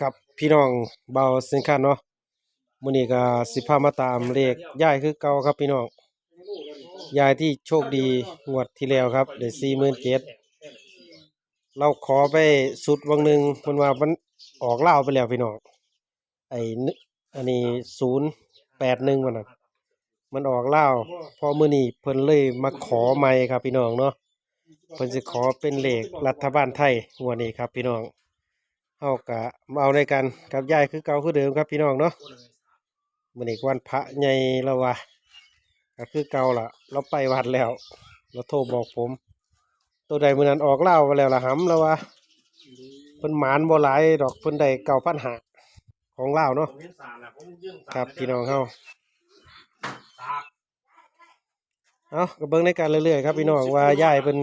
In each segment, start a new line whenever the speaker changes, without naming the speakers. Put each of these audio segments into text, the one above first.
ครับพี่น้องเบาสินค้าเนาะมื้อนี้ก็สิพามาตามเลขยายคือเก่าครับพี่น้องยายที่โชคดีงวดที่แล้วครับได้47,000เราขอไปสุดวังหนึ่งเพิ่นว่ามันออกเลาไปแล้วพี่น้องไอ้นึอันนี้081มันน่ะมันออกเลาพอมื้อนี้เพิ่นเลยมาขอใหม่ครับพี่น้องเนาะเพิ่นสิขอเป็นเลขรัฐบาลไทยงวดนี้ครับพี่น้อง เฮากะมาเอาในกันกับยายคือเก่าคือเดิมครับพี่น้องเนาะมื้อนี้ก็วันพระใหญ่แล้ววะก็คือเก่าล่ะเราไปวัดแล้ว เราโทรบอกผม ตัวใดมือนั้นออกเล่าวไปแล้วล่ะหำแล้ววะเพิ่นหมานบ่หลายดอกเพิ่นได้9,500ของเลาเนาะครับพี่น้องเฮาเอาก็เบิ่งในกันเรื่อยๆครับพี่น้องว่ายายเป็น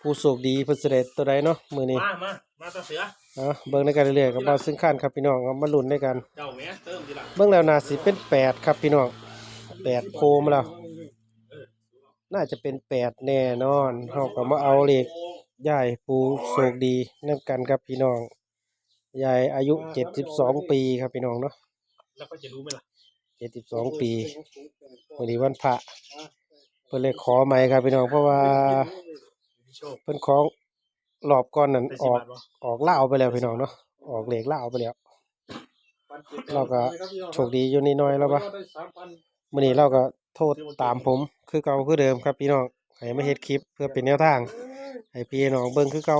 ผู้โชคดีเพิ่นสิได้ตัวใดเนาะมือนี้
มามามาตาเสือ
อาเบิ่งในกันเรื่อยๆกับเราซึ่งขั้นครับพี่น้องเอามาลุ้นด้วยกัน
เจ้าแม่เติมทีหลัง
เบิ่งแล้วน่าสิเป็นแปดครับพี่น้องแปดโพมาแล้ว น่าจะเป็นแปดแน่นอนเฮาก็มาเอาเลขยายผู้โชคดีนํกันครับพี่น้องยายอายุเจ็ดสิบสองปีครับพี่น้องเนาะ
แล้วก็จะรู้ไหมล่ะ
เจ็ดสิบสองปีวันนี้วันพระเพิ่นเลยขอใหม่ครับพี่น้องเพราะว่า
พี่โชค
เพิ่นของ รอบก่อนนั้น
ได้
อ
สิ
อก
บาทบ่
ออกล่าวไปแล้วพี่น้องเนาะ ออกเลขล่าวไปแล้ว เราก็โชคดีอยู่นิดหน่อยแล้วปะมื้อนี้เราก็โทษตามผม คือเก่าคือเดิมครับพี่น้องให้มาเฮ็ดคลิปเพื่อเป็นแนวทาง ให้พี่น้องเบิ่งคือเก่า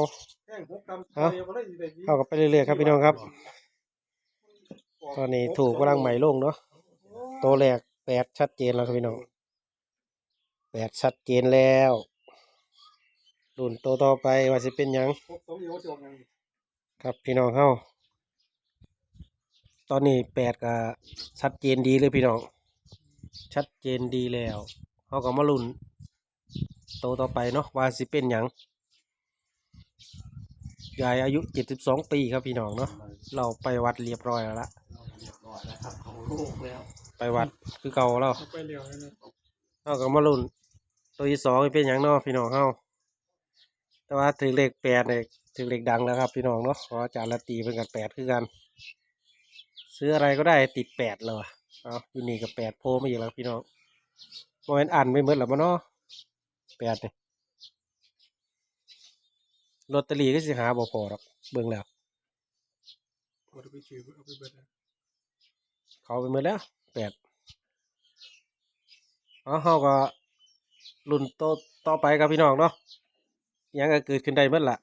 เอาเข้ากันไปเรื่อยๆครับพี่น้องครับ ตอนนี้ถูกกำลังใหม่ลงเนาะตัวแรกแปดชัดเจนแล้วครับพี่น้องแปดชัดเจนแล้ว รุ่นตัวต่อไปว่าสิเป็นหยังครับพี่น้องเฮาตอนนี้แปดก็ชัดเจนดีเลยพี่น้อง ชัดเจนดีแล้วเฮาก็มาลุ้นโตวต่อไปเนาะว่าสิเป็นหยังยายอายุเจ็ดสิบสองปีครับพี่น้องเนาะเราไปวัดเรียบร้อยแล้วละ
เรียบร้อยแล้วครับเขาลูกแล้ว
ไปวัดคือเก่าแล้ว
ไปเร็วนะ
เฮาก็มาลุ้นตัวที่สองเป็นหยังเนาะพี่น้องเฮา แต่ว่าถึงเลขแปดเนี่ยถึงเลขดังแล้วครับพี่น้องเนาะขออาจารย์ละตีเป็นกันแปดคือกัน ซื้ออะไรก็ได้ติดแปดเลยเอาอยู่นี่กับแปดโพมาอีกแล้วพี่น้องโมเห็นอ่านไม่เหมือนหรอมั้เนาะแปดเนี่ยลอตเตอรี่ก็สิหาบ่พอหรอกเบิ่งแล้ว
เอาไปถือเอาไปเบิดนะ
เขาไปหมดแล้วแปดเอเฮาก็รุ่นโตต่อไปครับพี่น้องเนาะ ยังก็เกิดขึ้นได้เมื่อละ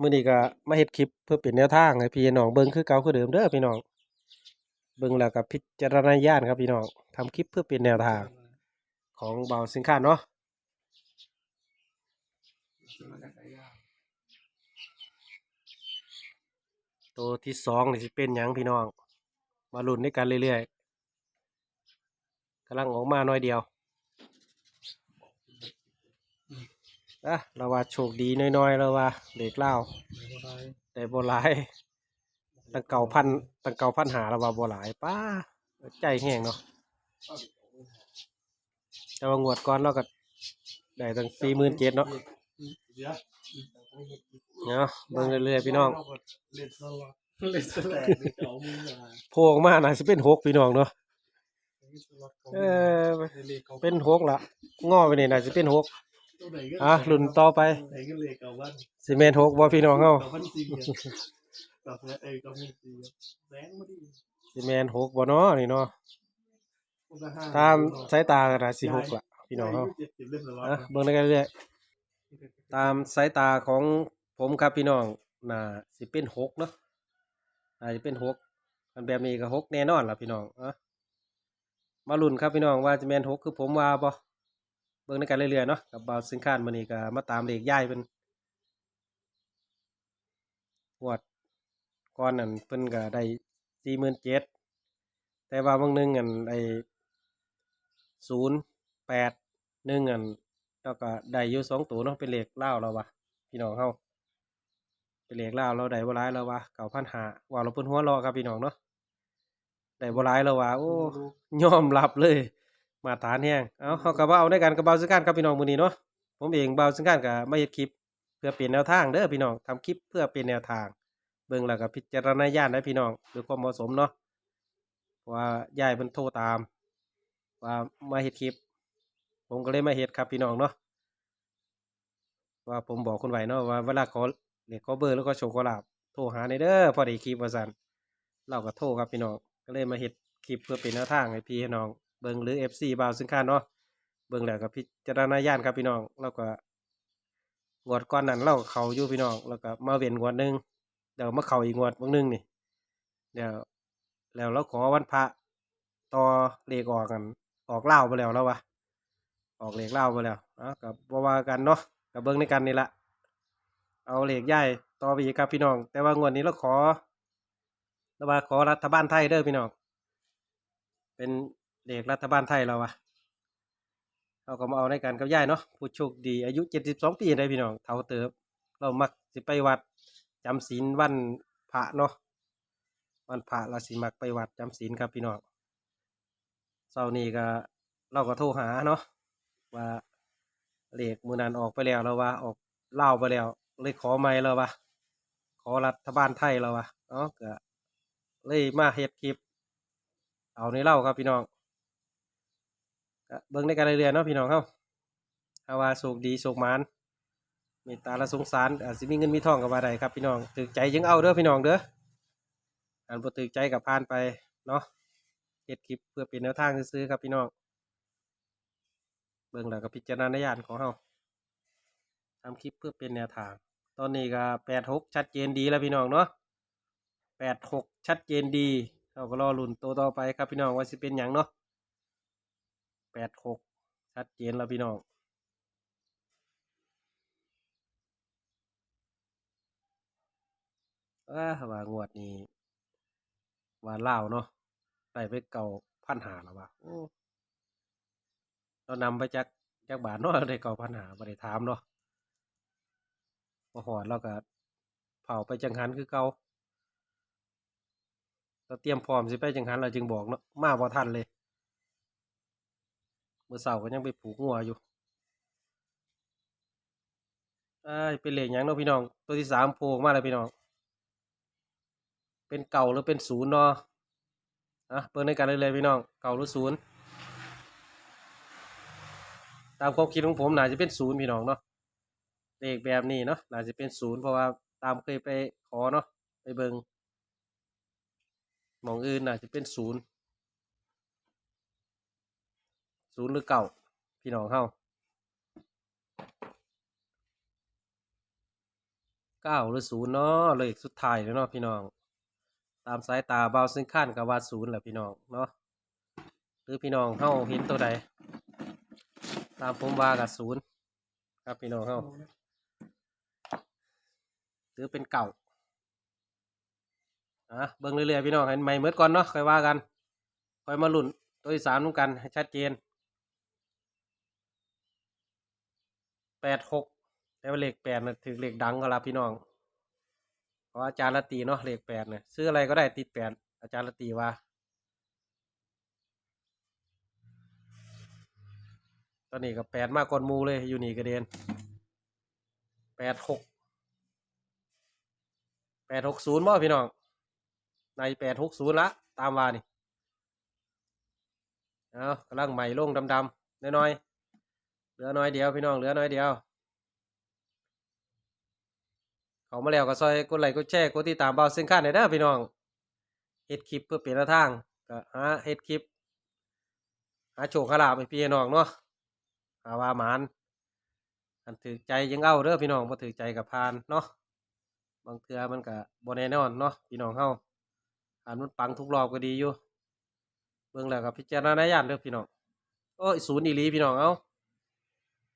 มื้อนี้ก็มาเฮ็ดคลิปเพื่อเป็นแนวทางให้พี่น้องเบิ่งคือเก่าคือเดิมเด้อพี่น้องเบิ่งแล้วก็พิจารณาญาณครับพี่น้องทำคลิปเพื่อเป็นแนวทางของเบาสินค้าเนาะตัวที่สองนี่สิเป็นยังพี่น้อง มาลุ้นด้วยกันเรื่อยๆกำลังออกมาหน่อยเดียว อะเราว่าโชคดีน้อยๆแล้วว่าเด็กเล่าแต่โบหลายตั้งเก่าพันตั้งเก่าพันหาแล้วว่าโบหลายป้าใจแห้งเนาะแต่ว่างวดก่อนเราก็ได้ตั้งสี่หมื่นเจ็ดเนาะ
เนาะ
เบิ่งเรื่อยๆพี่น้อง
เล่นสลัดเล่นสลัดเจ้ามือมา
โผล่ออกน่าจะเป็นหกพี่น้องเนาะเออเป็นหกละงอไปนี่น่าจะเป็นหก อะรุ่นต่อไป
ไหนก็เลยเก่าวัน
สิเมนหกบ่พี่น้องเฮา
เก่าพันสี่เก่าเออเก่าพันสี่แบงค์มาดิ
สิเมนหกบ่เนาะนี่เนาะตามสายตาก็น่าสิหกละพี่น้องเฮา
เจ็ดสิบเล่นสลัด
อะเบิ่งได้กันเรื่อยๆตามสายตาของผมครับพี่น้องน่าสิเป็นหกเนาะน่าจะเป็นหกอันแบบนี้ก็หกแน่นอนล่ะพี่น้องอะมาลุ้นครับพี่น้องว่าจะแม่นหกคือผมว่าบ่ เบิ่งในกันเรื่อยๆเนาะกับบ่าวสิงคานมื้อนี้ก็มาตามเลขย้ายเพิ่นงวดก่อนนั่นเพิ่นก็ได้47,000แต่ว่าบางหนึงอันไอ้081อันแล้วก็ได้อยู่สองตัวเนาะเป็นเลขลาวแล้ววะพี่น้องเฮาเป็นเลขลาวเราได้บ่หลายแล้ววะ9,500ว่าเราเพิ่นหัวเรอครับพี่น้องเนาะได้บ่หลายแล้ววะโอ้ยอมรับเลย มาตรฐานแฮงเอาเขาก็บ่เอาด้วยกันกับเบาซึ่งกันครับพี่น้องมือนี้เนาะผมเองเบาซึ่งกันก็มาเฮ็ดคลิป เพื่อเป็นแนวทางเด้อพี่น้องทำคลิปเพื่อเป็นแนวทาง เบิ่งแล้วก็พิจารณาญาณได้พี่น้องด้วยความเหมาะสมเนาะว่ายายเพิ่นโทรตาม ว่ามาเฮ็ดคลิป ผมก็เลยมาเฮ็ดครับพี่น้องเนาะว่าผมบอกคุณไว้เนาะว่าเวลาขอเรียกขอเบอร์แล้วก็โชว์ขอลาบโทรหาในเด้อพอได้คลิปว่าซั่นเราก็โทรครับพี่น้องก็เลยมาเฮ็ดคลิปเพื่อเป็นแนวทางให้พี่ให้น้อง บิ่งหรือ FC บ่าวซึ่งค่าเนาะเบิ่งแล้วก็พิจารณาญาณครับพี่น้องแล้วก็งวดก่อนนั้นเราเขาอยู่พี่น้องแล้วก็มาเว้นงวดหนึ่งเดี๋ยวมาเขาอีกงวดบางนึงนี่เดี๋ยวแล้วเราขอวันพระต่อเลขออกกัน ออกเล่าไปแล้วแล้ววะออกเลขเล่าไปแล้วเอะกับบ่ว่ากันเนาะกับเบิ้งในกันนี่ละเอาเลขย่ายต่อไปอีกครับพี่น้อง แต่ว่างวดนี้เราขอเราว่าขอรัฐบาลไทยเด้อพี่น้องเป็น เลขรัฐบาลไทยเราวะเราก็มาเอาในกันกับย่ายเนาะผู้โชคดีอายุเจ็ดสิบสองปีได้พี่น้องเท่าเติบ เรามักสิไปวัดจำศีลวันพระเนาะวันพระเราสิมักไปวัดจำศีลครับพี่น้องเช้านี้ก็เราก็โทรหาเนาะว่าเลขมือนันออกไปแล้วแล้วว่าออกเล่าไปแล้ว เลยขอไม่แล้วว่าขอรัฐบาลไทยแล้วว่าเนาะก็เลยมาเฮ็ดคลิป เอาในเล่าครับพี่น้อง ก็เบิ่งในการเรื่อยๆเนาะพี่น้องเฮาถ้าว่าโชคดีโชคมานเมตตาละสงสารอาจสิมีเงินมีทองกับว่าใดครับพี่น้องถึกใจจึงเอาเด้อพี่น้องเด้ออันบ่ถึกใจกับผ่านไปเนาะเฮ็ดคลิปเพื่อเป็นแนวทางซื้อครับพี่น้องเบิ่งแล้วก็พิจารณาญาณของเฮาทำคลิปเพื่อเป็นแนวทาง ตอนนี้ก็แปดหกชัดเจนดีแล้วพี่น้องเนาะแปดหกชัดเจนดีเราก็รอลุ้นตัวต่อไปครับพี่น้องว่าสิเป็นหยังเนาะ แปดหกชัดเจนแล้วพี่น้องอ้อว่างวดนี้ว่าเล่าเนาะได้ไปเก่าพันหาแล้ววะเรานำไปจากจากบาทเนาะได้เก่าพันหาบ่ได้ถามเนาะพอหอดเราก็เผาไปจังหันคือเก่าเราเตรียมพร้อมสิไปจังหันเราจึงบอกเนาะมาบ่ทันเลย เมื่อเสาร์ก็ยังไปผูกงัวอยู่เอ้เป็นเหล็กยังเนาะพี่น้อง ตัวที่สามโผล่ออกมาแล้วพี่น้อง เป็นเก่าหรือเป็นศูนย์เนาะอะเปิดในกันเลยเลยพี่น้อง เก่าหรือศูนย์ตามความคิดของผมน่าจะเป็นศูนย์พี่น้องเนาะเลขแบบนี้เนาะน่าจะเป็นศูนย์เพราะว่าตามเคยไปขอเนาะไปเบิงมองอื่นน่าจะเป็นศูนย์ ศูนย์หรือเก่าพี่น้องเฮาเก้าหรือศูนย์เนาะเลขสุดท้ายแล้วเนาะพี่น้อง ตามสายตาเบาซึ่งขั้นกับว่าศูนย์แหละพี่น้องเนาะหรือพี่น้องเฮาเห็นตัวใดตามผมว่ากับศูนย์ครับพี่น้องเฮาหรือเป็นเก่าอะเบิ่งเรื่อยๆพี่น้องเห็นใหม่เมื่อก่อนเนาะค่อยว่ากันค่อยมาลุ้นตัวที่สามนุ่กันให้ชัดเจน แปดหกแต่ว่าเลขแปดนะถือเลขดังก็ละพี่น้องเพราะอาจารย์ละตีเนาะเลขแปดเนี่ยซื้ออะไรก็ได้ติดแปดอาจารย์ละตีว่า ตอนนี้ก็แปดมากกว่ามูเลยอยู่นี่กระเด็นแปดหกแปดหกศูนย์บ่พี่น้อง ในแปดหกศูนย์ละตามว่านี่ เอากำลังใหม่ลงดำๆน้อยๆ เหลือน้อยเดียวพี่น้องเหลือน้อยเดียวเขามาแล้วก็ซอยกดไลค์กดแชร์กดติดตามเบาซึ่งขั้นในเด้อพี่น้องเฮ็ดคลิปเพื่อเปลี่ยนทางก็หาเฮ็ดคลิปหาโชคหาลาภให้พี่น้องเนาะหาว่าหมานอันถือใจยังเอาเด้อพี่น้องบ่ถือใจกับพานเนาะบางเทือมันก็บ่แน่นอนเนาะพี่น้องเฮาอันมันปังทุกรอบก็ดีอยู่เบิ่งแล้วก็พิจารณาญาณเด้อพี่น้องโอ้ยศูนย์อีหลีพี่น้องเอา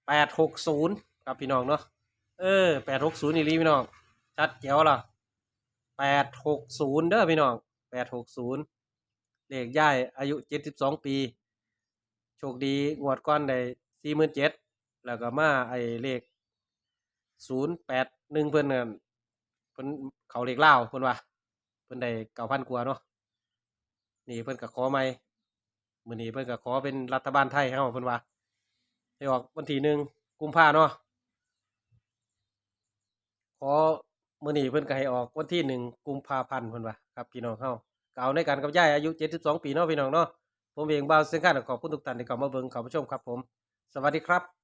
860ครับพี่น้องเนาะเออ860อีหลีพี่น้องชัดเจ๋วล่ะแปดหกศูนย์เด้อพี่น้องแปดหกศูนย์เลขย่ายอายุเจ็ดสิบสองปี โชคดีงวดก้อนได้สี่หมื่นเจ็ดแล้วก็มาไอเลขศูนย์แปดหนึ่งเพิ่นนั่นเพิ่นเขาเลขเล่าเพิ่นว่าเพิ่นได้เก้าพันกว่าเนาะนี่เพิ่นก็ขอใหม่มือนี้เพิ่นก็ขอเป็นรัฐบาลไทยเฮาเพิ่นว่า ให้ออกวันที่หนึ่งกุมภาเนาะขอมื่อนี้เพิ่นก็ให้ออกวันที่หนึ่งกุมภาพันธ์เพิ่นว่าครับพี่น้องเฮาเก่าในการกับย่ายอายุเจ็ดสิบสองปีเนาะพี่น้องเนาะผมเองบ่าวเสียงข้าขอบคุณทุกท่านที่เข้ามาเบิ่งเข้ามาชมครับผม สวัสดีครับ